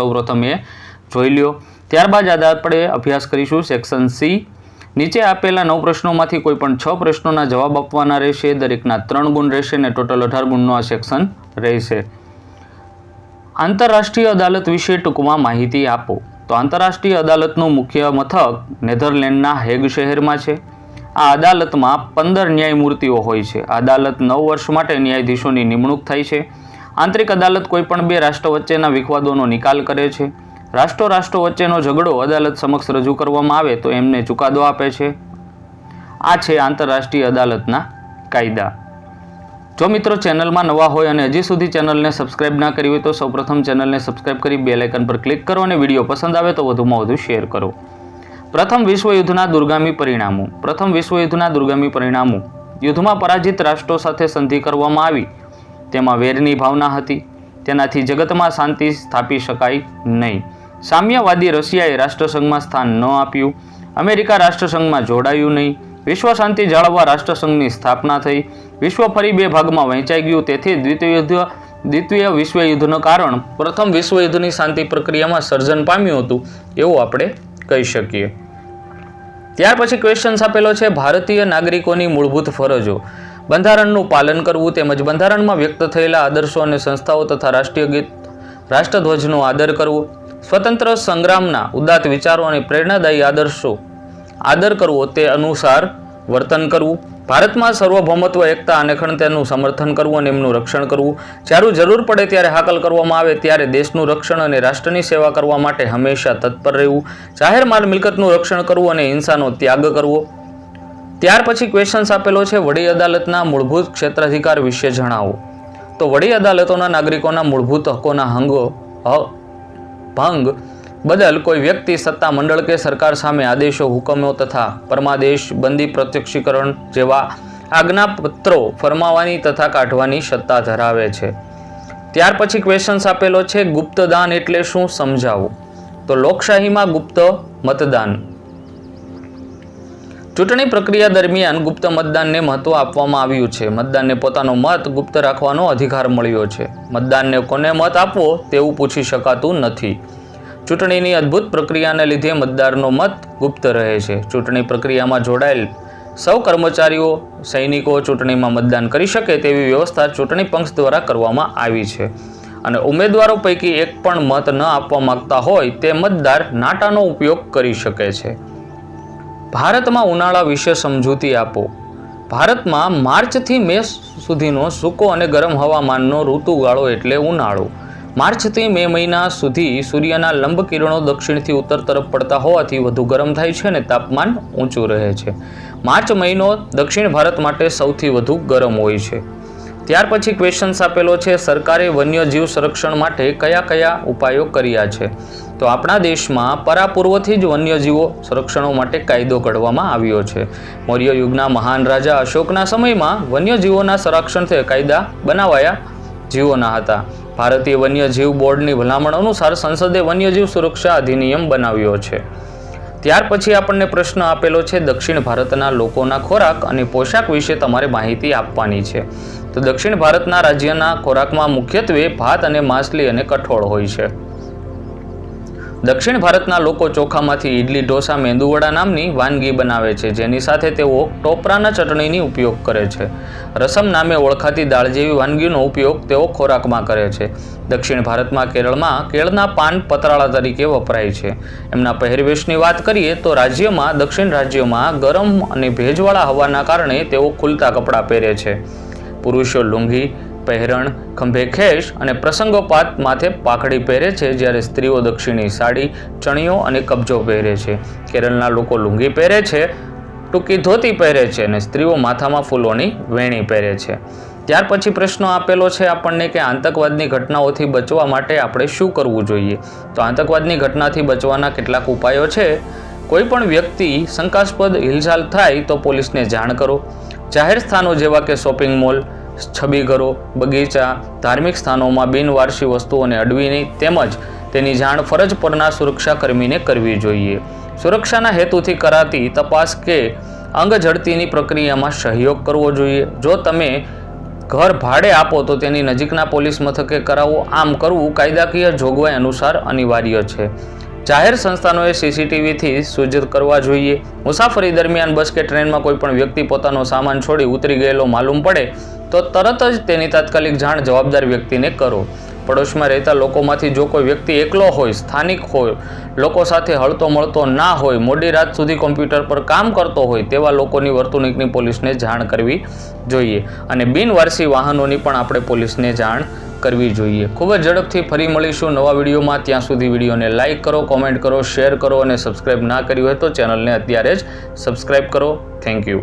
સૌપ્રથમ એ જોઈ લ્યો. ત્યારબાદ આજે આપણે અભ્યાસ કરીશું સેક્શન સી નીચે આપેલા નવ પ્રશ્નોમાંથી કોઈ પણ છ પ્રશ્નોના જવાબ આપવાના રહેશે. દરેકના ત્રણ ગુણ રહેશે અને ટોટલ અઢાર ગુણનો આ સેક્શન રહેશે. આંતરરાષ્ટ્રીય અદાલત વિશે ટૂંકમાં માહિતી આપો. તો આંતરરાષ્ટ્રીય અદાલતનું મુખ્ય મથક નેધરલેન્ડના હેગ શહેરમાં છે. આ અદાલતમાં પંદર ન્યાયમૂર્તિઓ હોય છે. અદાલત નવ વર્ષ માટે ન્યાયાધીશોની નિમણૂક થાય છે. આંતરિક અદાલત કોઈપણ બે રાષ્ટ્ર વચ્ચેના વિખવાદોનો નિકાલ કરે છે. રાષ્ટ્રો રાષ્ટ્રો વચ્ચેનો ઝઘડો અદાલત સમક્ષ રજૂ કરવામાં આવે તો એમને ચુકાદો આપે છે. આ છે આંતરરાષ્ટ્રીય અદાલતના કાયદા. જો મિત્રો ચેનલમાં નવા હોય અને હજી સુધી ચેનલને સબસ્ક્રાઇબ ના કરી હોય તો સૌપ્રથમ ચેનલને સબસ્ક્રાઇબ કરી બે આઇકન પર ક્લિક કરો અને વીડિયો પસંદ આવે તો વધુમાં વધુ શેર કરો. પ્રથમ વિશ્વયુદ્ધના દુર્ગામી પરિણામો. પ્રથમ વિશ્વયુદ્ધના દુર્ગામી પરિણામો. યુદ્ધમાં પરાજિત રાષ્ટ્રો સાથે સંધિ કરવામાં આવી. તેમાં વેરની ભાવના હતી. તેનાથી જગતમાં શાંતિ સ્થાપી શકાય નહીં. સામ્યવાદી રશિયાએ રાષ્ટ્રસંઘમાં સ્થાન ન આપ્યું. અમેરિકા રાષ્ટ્રસંઘમાં જોડાયું નહીં. વિશ્વ શાંતિ જાળવવા રાષ્ટ્રસંઘની સ્થાપના થઈ. વિશ્વ ફરી બે ભાગમાં વહેંચાઈ ગયું. તેથી દ્વિતીય યુદ્ધ, દ્વિતીય વિશ્વયુદ્ધનું કારણ પ્રથમ વિશ્વયુદ્ધની શાંતિ પ્રક્રિયામાં સર્જન પામ્યું હતું, એવું આપણે કહી શકીએ. ત્યાર પછી ક્વેશ્ચન્સ આપેલો છે ભારતીય નાગરિકોની મૂળભૂત ફરજો. બંધારણનું પાલન કરવું તેમજ બંધારણમાં વ્યક્ત થયેલા આદર્શો અને સંસ્થાઓ તથા રાષ્ટ્રીય ગીત, રાષ્ટ્રધ્વજનો આદર કરવો, સ્વતંત્ર સંગ્રામના ઉદાત્ત વિચારો અને પ્રેરણાદાયી આદર્શો આદર કરવો તે અનુસાર વર્તન કરવું, ભારતમાં સર્વભૌમત્વ, એકતા અને અખંડતાનું સમર્થન કરવું અને એમનું રક્ષણ કરવું. જ્યારે જરૂર પડે ત્યારે હાકલ કરવામાં આવે, ત્યારે દેશનું રક્ષણ અને રાષ્ટ્રની સેવા કરવા માટે હંમેશા તત્પર રહેવું, જાહેર માલ મિલકતનું રક્ષણ કરવું અને હિંસાનો ત્યાગ કરવો. ત્યાર પછી ક્વેશ્ચન્સ આપેલો છે વડી અદાલતના મૂળભૂત ક્ષેત્રાધિકાર વિશે જણાવો. તો વડી અદાલતોના નાગરિકોના મૂળભૂત હકોના હંગો ભંગ બદલ કોઈ વ્યક્તિ સત્તા મંડળ કે સરકાર સામે આદેશો, હુકમો તથા પરમાદેશ, બંદી પ્રત્યક્ષીકરણ જેવા આજ્ઞાપત્રો ફરમાવવાની તથા કાઢવાની સત્તા ધરાવે છે. ત્યાર પછી ક્વેશ્ચન્સ આપેલો છે ગુપ્તદાન એટલે શું સમજાવો. તો લોકશાહીમાં ગુપ્ત મતદાન. ચૂંટણી પ્રક્રિયા દરમિયાન ગુપ્ત મતદાનને મહત્વ આપવામાં આવ્યું છે. મતદાનને પોતાનો મત ગુપ્ત રાખવાનો અધિકાર મળ્યો છે. મતદાનને કોને મત આપવો તેવું પૂછી શકાતું નથી. ચૂંટણીની અદ્ભુત પ્રક્રિયાને લીધે મતદારનો મત ગુપ્ત રહે છે. ચૂંટણી પ્રક્રિયામાં જોડાયેલ સૌ કર્મચારીઓ, સૈનિકો ચૂંટણીમાં મતદાન કરી શકે તેવી વ્યવસ્થા ચૂંટણી પંચ દ્વારા કરવામાં આવી છે. અને ઉમેદવારો પૈકી એક પણ મત ન આપવા માંગતા હોય તે મતદાર નાટાનો ઉપયોગ કરી શકે છે. ભારતમાં ઉનાળા વિશે સમજૂતી આપો. ભારતમાં માર્ચથી મે સુધીનો સૂકો અને ગરમ હવામાનનો ઋતુગાળો એટલે ઉનાળો. માર્ચથી મે મહિના સુધી સૂર્યના લંબ કિરણો દક્ષિણથી ઉત્તર તરફ પડતા હોવાથી વધુ ગરમ થાય છે અને તાપમાન ઊંચું રહે છે. માર્ચ મહિનો દક્ષિણ ભારત માટે સૌથી વધુ ગરમ હોય છે. ત્યાર પછી ક્વેશ્ચન્સ આપેલો છે, સરકારે વન્યજીવ સંરક્ષણ માટે કયા કયા ઉપાયો કર્યા છે? તો આપણા દેશમાં પરાપૂર્વથી જ વન્યજીવો સંરક્ષણો માટે કાયદો ઘડવામાં આવ્યો છે. મૌર્ય યુગના મહાન રાજા અશોકના સમયમાં વન્યજીવોના સંરક્ષણથી કાયદા બનાવાયા જીવોના હતા. ભારતીય વન્યજીવ બોર્ડની ભલામણ અનુસાર સંસદે વન્યજીવ સુરક્ષા અધિનિયમ બનાવ્યો છે. ત્યાર પછી આપણને પ્રશ્ન આપેલો છે, દક્ષિણ ભારતના લોકોના ખોરાક અને પોશાક વિશે તમારે માહિતી આપવાની છે. તો દક્ષિણ ભારતના રાજ્યના ખોરાકમાં મુખ્યત્વે ભાત અને માછલી અને કઠોળ હોય છે. દક્ષિણ ભારતના લોકો ચોખામાંથી ઇડલી ઢોસા, મેંદુવડા નામની વાનગી બનાવે છે, જેની સાથે તેઓ ટોપરાના ચટણીની ઉપયોગ કરે છે. રસમ નામે ઓળખાતી દાળ જેવી વાનગીનો ઉપયોગ તેઓ ખોરાકમાં કરે છે. દક્ષિણ ભારતમાં કેરળમાં કેળના પાન પતરાળા તરીકે વપરાય છે. એમના પહેરવેશની વાત કરીએ તો રાજ્યમાં, દક્ષિણ રાજ્યોમાં ગરમ અને ભેજવાળા હવાના કારણે તેઓ ખુલતા કપડાં પહેરે છે. પુરુષો લુંગી પહેરણ, ખંભે ખેશ અને પ્રસંગોપાત માથે પાઘડી પહેરે છે જ્યારે સ્ત્રીઓ દક્ષિણી સાડી, ચણિયો અને કબજો પહેરે છે. કેરળના લોકો લુંગી પહેરે છે, ટૂંકી ધોતી પહેરે છે અને સ્ત્રીઓ માથામાં ફૂલોની વેણી પહેરે છે. ત્યાર પછી પ્રશ્નો આપેલો છે આપણને કે આતંકવાદની ઘટનાઓથી બચવા માટે આપણે શું કરવું જોઈએ? તો આતંકવાદની ઘટનાથી બચવાના કેટલાક ઉપાયો છે. કોઈ પણ વ્યક્તિ શંકાસ્પદ હિલચાલ થાય તો પોલીસને જાણ કરો. જાહેર સ્થાનો જેવા કે શોપિંગ મોલ છબીઘરો બગીચા, ધાર્મિક સ્થાનોમાં બિનવારસી વસ્તુઓને અડવીની તેમજ તેની જાણ ફરજ પરના સુરક્ષાકર્મીને કરવી જોઈએ. સુરક્ષાના હેતુથી કરાતી તપાસ કે અંગ ઝડતીની પ્રક્રિયામાં સહયોગ કરવો જોઈએ. જો તમે ઘર ભાડે આપો તો તેની નજીકના પોલીસ મથકે કરાવો. આમ કરવું કાયદાકીય જોગવાઈ અનુસાર અનિવાર્ય છે. જાહેર સંસ્થાનોએ સીસીટીવીથી સૂચિત કરવા જોઈએ. મુસાફરી દરમિયાન બસ કે ટ્રેનમાં કોઈ પણ વ્યક્તિ પોતાનો સામાન છોડી ઉતરી ગયેલો માલુમ પડે, તો તરત જ તેની તાત્કાલિક જાણ જવાબદાર વ્યક્તિને કરો. પડોશમાં રહેતા લોકોમાંથી જો કોઈ વ્યક્તિ એકલો હોય, સ્થાનિક હોય, લોકો સાથે હળતો મળતો ના હોય, મોડી રાત સુધી કોમ્પ્યુટર પર કામ કરતો હોય, તેવા લોકોની વર્તણૂકની પોલીસને જાણ કરવી જોઈએ. અને બિનવારસી વાહનોની પણ આપણે પોલીસને જાણ કરવી જોઈએ. ખૂબ જ ઝડપથી ફરી મળીશું નવા વિડીયોમાં. ત્યાં સુધી વિડીયોને લાઇક કરો, કોમેન્ટ કરો, શેર કરો અને સબસ્ક્રાઇબ ના કર્યું હોય તો ચેનલને અત્યારે જ સબસ્ક્રાઇબ કરો. Thank you.